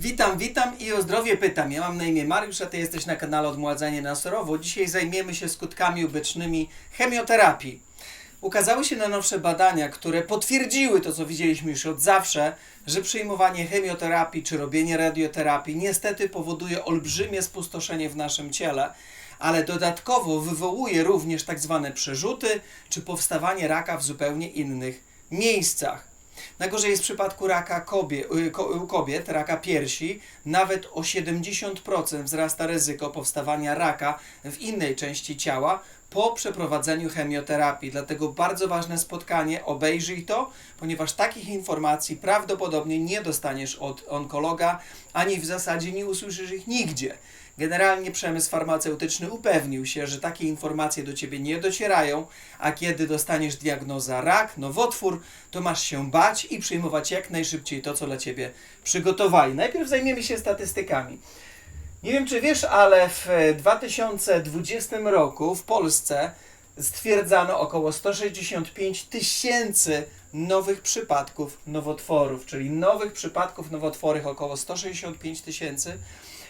Witam, witam i o zdrowie pytam. Ja mam na imię Mariusz, a Ty jesteś na kanale Odmładzanie na Surowo. Dzisiaj zajmiemy się skutkami ubecznymi chemioterapii. Ukazały się najnowsze badania, które potwierdziły to, co widzieliśmy już od zawsze, że przyjmowanie chemioterapii czy robienie radioterapii niestety powoduje olbrzymie spustoszenie w naszym ciele, ale dodatkowo wywołuje również tak zwane przerzuty czy powstawanie raka w zupełnie innych miejscach. Najgorzej jest w przypadku raka kobie, y, u kobiet, raka piersi. Nawet o 70% wzrasta ryzyko powstawania raka w innej części ciała po przeprowadzeniu chemioterapii. Dlatego bardzo ważne spotkanie, obejrzyj to, ponieważ takich informacji prawdopodobnie nie dostaniesz od onkologa, ani w zasadzie nie usłyszysz ich nigdzie. Generalnie przemysł farmaceutyczny upewnił się, że takie informacje do ciebie nie docierają, a kiedy dostaniesz diagnoza rak, nowotwór, to masz się bać i przyjmować jak najszybciej to, co dla ciebie przygotowali. Najpierw zajmiemy się statystykami. Nie wiem, czy wiesz, ale w 2020 roku w Polsce stwierdzano około 165 tysięcy nowych przypadków nowotworów, czyli nowych przypadków nowotworych około 165 tysięcy.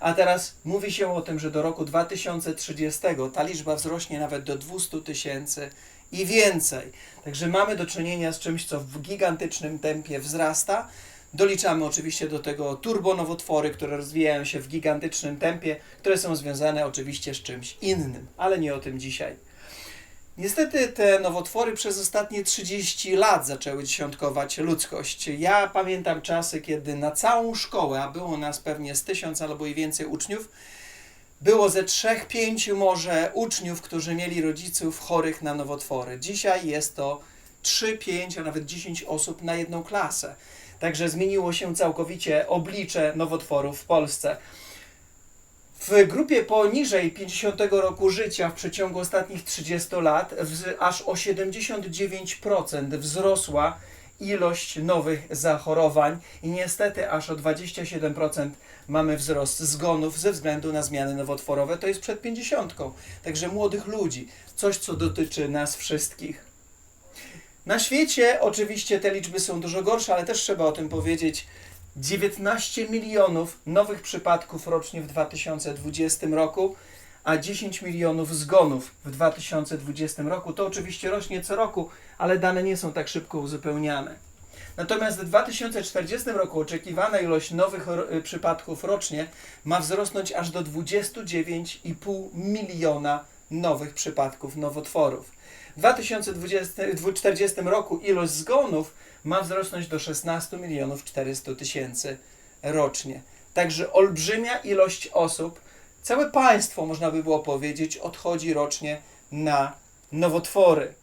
A teraz mówi się o tym, że do roku 2030 ta liczba wzrośnie nawet do 200 tysięcy i więcej. Także mamy do czynienia z czymś, co w gigantycznym tempie wzrasta. Doliczamy oczywiście do tego turbonowotwory, które rozwijają się w gigantycznym tempie, które są związane oczywiście z czymś innym, ale nie o tym dzisiaj. Niestety te nowotwory przez ostatnie 30 lat zaczęły dziesiątkować ludzkość. Ja pamiętam czasy, kiedy na całą szkołę, a było nas pewnie z tysiąc albo i więcej uczniów, było ze trzech, pięciu może uczniów, którzy mieli rodziców chorych na nowotwory. Dzisiaj jest to 3, 5, a nawet 10 osób na jedną klasę. Także zmieniło się całkowicie oblicze nowotworów w Polsce. W grupie poniżej 50 roku życia w przeciągu ostatnich 30 lat aż o 79% wzrosła ilość nowych zachorowań i niestety aż o 27% mamy wzrost zgonów ze względu na zmiany nowotworowe. To jest przed 50. Także młodych ludzi. Coś, co dotyczy nas wszystkich. Na świecie oczywiście te liczby są dużo gorsze, ale też trzeba o tym powiedzieć. 19 milionów nowych przypadków rocznie w 2020 roku, a 10 milionów zgonów w 2020 roku. To oczywiście rośnie co roku, ale dane nie są tak szybko uzupełniane. Natomiast w 2040 roku oczekiwana ilość nowych y, przypadków rocznie ma wzrosnąć aż do 29,5 miliona nowych przypadków nowotworów. W 2040 roku ilość zgonów ma wzrosnąć do 16 milionów 400 tysięcy rocznie. Także olbrzymia ilość osób, całe państwo można by było powiedzieć, odchodzi rocznie na nowotwory.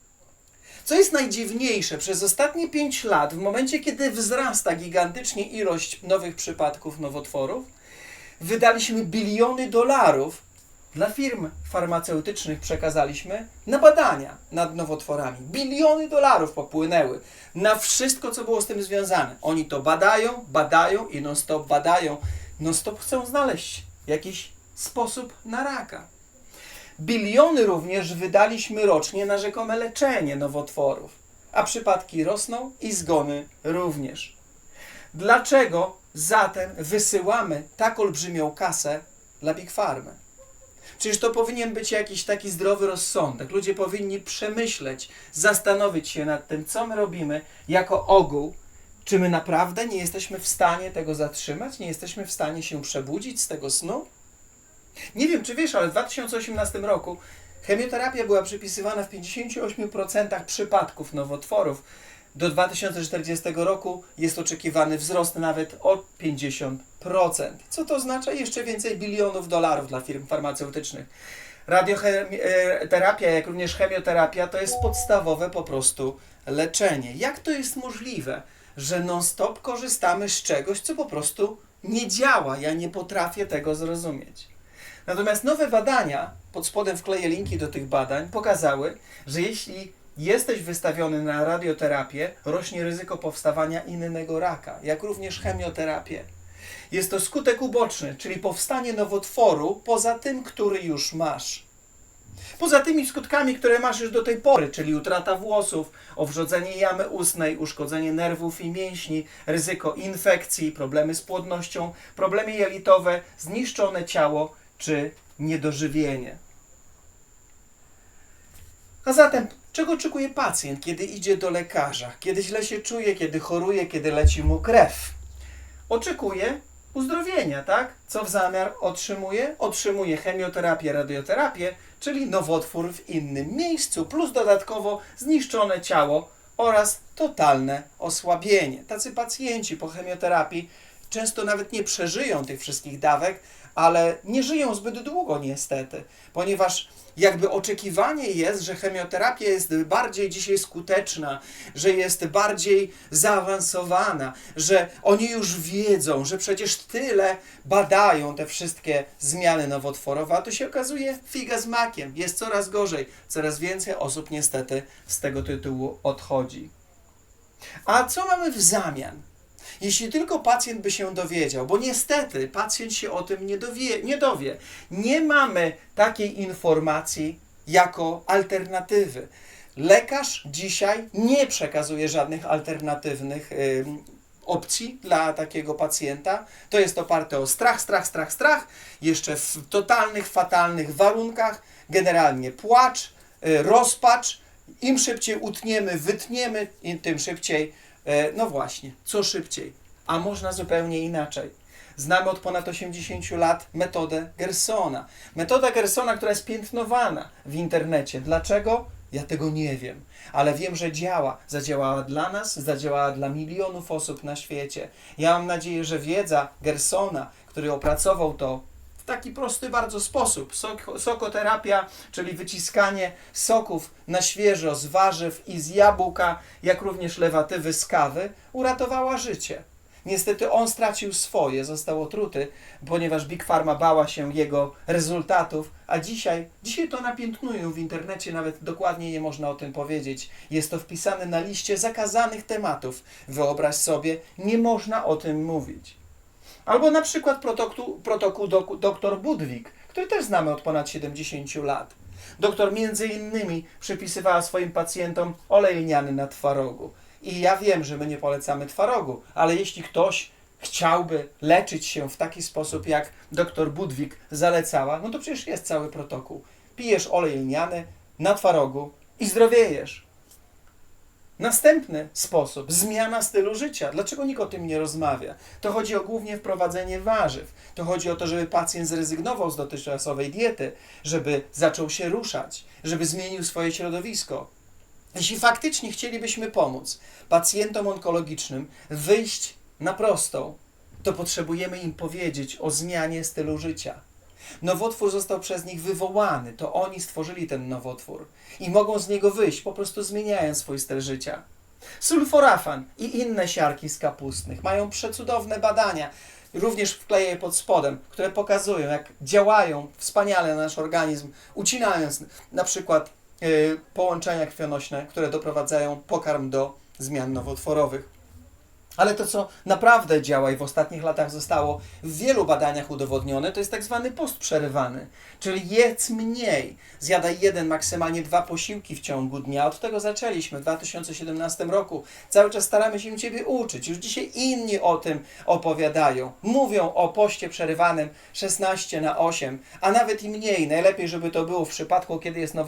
Co jest najdziwniejsze, przez ostatnie 5 lat, w momencie kiedy wzrasta gigantycznie ilość nowych przypadków nowotworów, wydaliśmy biliony dolarów dla firm farmaceutycznych przekazaliśmy na badania nad nowotworami. Biliony dolarów popłynęły na wszystko, co było z tym związane. Oni to badają, badają i non-stop badają. Non-stop chcą znaleźć jakiś sposób na raka. Biliony również wydaliśmy rocznie na rzekome leczenie nowotworów, a przypadki rosną i zgony również. Dlaczego zatem wysyłamy tak olbrzymią kasę dla Big Pharmy? Przecież to powinien być jakiś taki zdrowy rozsądek. Ludzie powinni przemyśleć, zastanowić się nad tym, co my robimy jako ogół. Czy my naprawdę nie jesteśmy w stanie tego zatrzymać? Nie jesteśmy w stanie się przebudzić z tego snu? Nie wiem, czy wiesz, ale w 2018 roku chemioterapia była przypisywana w 58% przypadków nowotworów. Do 2040 roku jest oczekiwany wzrost nawet o 50%. Co to oznacza? Jeszcze więcej bilionów dolarów dla firm farmaceutycznych. Radioterapia, jak również chemioterapia, to jest podstawowe po prostu leczenie. Jak to jest możliwe, że non-stop korzystamy z czegoś, co po prostu nie działa? Ja nie potrafię tego zrozumieć. Natomiast nowe badania, pod spodem wkleję linki do tych badań, pokazały, że jeśli jesteś wystawiony na radioterapię, rośnie ryzyko powstawania innego raka, jak również chemioterapię. Jest to skutek uboczny, czyli powstanie nowotworu poza tym, który już masz. Poza tymi skutkami, które masz już do tej pory, czyli utrata włosów, owrzodzenie jamy ustnej, uszkodzenie nerwów i mięśni, ryzyko infekcji, problemy z płodnością, problemy jelitowe, zniszczone ciało czy niedożywienie. A zatem, czego oczekuje pacjent, kiedy idzie do lekarza, kiedy źle się czuje, kiedy choruje, kiedy leci mu krew? Oczekuje uzdrowienia, tak? Co w zamiar otrzymuje? Otrzymuje chemioterapię, radioterapię, czyli nowotwór w innym miejscu, plus dodatkowo zniszczone ciało oraz totalne osłabienie. Tacy pacjenci po chemioterapii często nawet nie przeżyją tych wszystkich dawek, ale nie żyją zbyt długo niestety, ponieważ jakby oczekiwanie jest, że chemioterapia jest bardziej dzisiaj skuteczna, że jest bardziej zaawansowana, że oni już wiedzą, że przecież tyle badają te wszystkie zmiany nowotworowe, a tu się okazuje figa z makiem. Jest coraz gorzej, coraz więcej osób niestety z tego tytułu odchodzi. A co mamy w zamian? Jeśli tylko pacjent by się dowiedział, bo niestety pacjent się o tym nie dowie, nie dowie. Nie mamy takiej informacji jako alternatywy. Lekarz dzisiaj nie przekazuje żadnych alternatywnych ym, opcji dla takiego pacjenta. To jest oparte o strach, strach, strach, strach, jeszcze w totalnych, fatalnych warunkach, generalnie płacz, y, rozpacz. Im szybciej utniemy, wytniemy, tym szybciej No właśnie, co szybciej, a można zupełnie inaczej. Znamy od ponad 80 lat metodę Gersona. Metoda Gersona, która jest piętnowana w internecie. Dlaczego? Ja tego nie wiem, ale wiem, że działa. Zadziałała dla nas, zadziałała dla milionów osób na świecie. Ja mam nadzieję, że wiedza Gersona, który opracował to taki prosty bardzo sposób, sok, sokoterapia, czyli wyciskanie soków na świeżo z warzyw i z jabłka, jak również lewatywy z kawy, uratowała życie. Niestety on stracił swoje, został otruty, ponieważ Big Pharma bała się jego rezultatów, a dzisiaj, dzisiaj to napiętnują w internecie, nawet dokładnie nie można o tym powiedzieć. Jest to wpisane na liście zakazanych tematów. Wyobraź sobie, nie można o tym mówić. Albo na przykład protokół, protokół dr Budwig, który też znamy od ponad 70 lat. Doktor między innymi przypisywała swoim pacjentom olej lniany na twarogu. I ja wiem, że my nie polecamy twarogu, ale jeśli ktoś chciałby leczyć się w taki sposób, jak dr Budwig zalecała, no to przecież jest cały protokół. Pijesz olej lniany na twarogu i zdrowiejesz. Następny sposób, zmiana stylu życia. Dlaczego nikt o tym nie rozmawia? To chodzi o głównie wprowadzenie warzyw. To chodzi o to, żeby pacjent zrezygnował z dotychczasowej diety, żeby zaczął się ruszać, żeby zmienił swoje środowisko. Jeśli faktycznie chcielibyśmy pomóc pacjentom onkologicznym wyjść na prostą, to potrzebujemy im powiedzieć o zmianie stylu życia. Nowotwór został przez nich wywołany, to oni stworzyli ten nowotwór i mogą z niego wyjść, po prostu zmieniając swój styl życia. Sulforafan i inne siarki z kapustnych mają przecudowne badania, również wkleję je pod spodem, które pokazują, jak działają wspaniale na nasz organizm, ucinając na przykład y, połączenia krwionośne, które doprowadzają pokarm do zmian nowotworowych. Ale to, co naprawdę działa i w ostatnich latach zostało w wielu badaniach udowodnione, to jest tak zwany post przerywany. Czyli jedz mniej. Zjadaj jeden, maksymalnie dwa posiłki w ciągu dnia. Od tego zaczęliśmy w 2017 roku. Cały czas staramy się Ciebie uczyć. Już dzisiaj inni o tym opowiadają. Mówią o poście przerywanym 16 na 8, a nawet i mniej. Najlepiej, żeby to było w przypadku, kiedy jest now,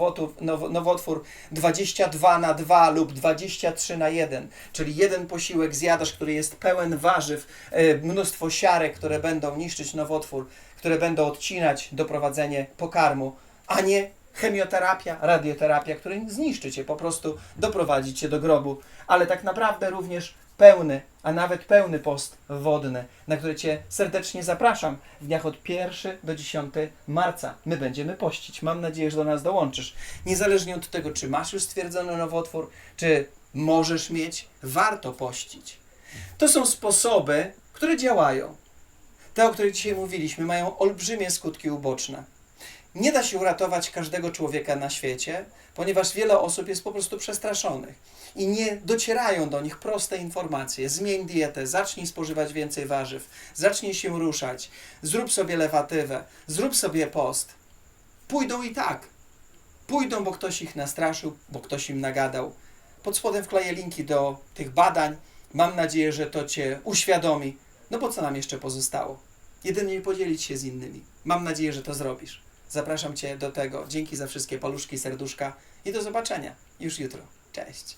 nowotwór 22 na 2 lub 23 na 1. Czyli jeden posiłek zjadasz, który jest pełen warzyw, e, mnóstwo siarek, które będą niszczyć nowotwór, które będą odcinać doprowadzenie pokarmu, a nie chemioterapia, radioterapia, która zniszczy cię, po prostu doprowadzi cię do grobu. Ale tak naprawdę również pełny, a nawet pełny post wodny, na który Cię serdecznie zapraszam w dniach od 1 do 10 marca. My będziemy pościć. Mam nadzieję, że do nas dołączysz. Niezależnie od tego, czy masz już stwierdzony nowotwór, czy możesz mieć, warto pościć. To są sposoby, które działają. Te, o których dzisiaj mówiliśmy, mają olbrzymie skutki uboczne. Nie da się uratować każdego człowieka na świecie, ponieważ wiele osób jest po prostu przestraszonych i nie docierają do nich proste informacje. Zmień dietę, zacznij spożywać więcej warzyw, zacznij się ruszać, zrób sobie lewatywę, zrób sobie post. Pójdą i tak. pójdą, bo ktoś ich nastraszył, bo ktoś im nagadał. Pod spodem wkleję linki do tych badań. Mam nadzieję, że to Cię uświadomi. No bo co nam jeszcze pozostało? Jedynie podzielić się z innymi. Mam nadzieję, że to zrobisz. Zapraszam Cię do tego. Dzięki za wszystkie paluszki, serduszka i do zobaczenia już jutro. Cześć.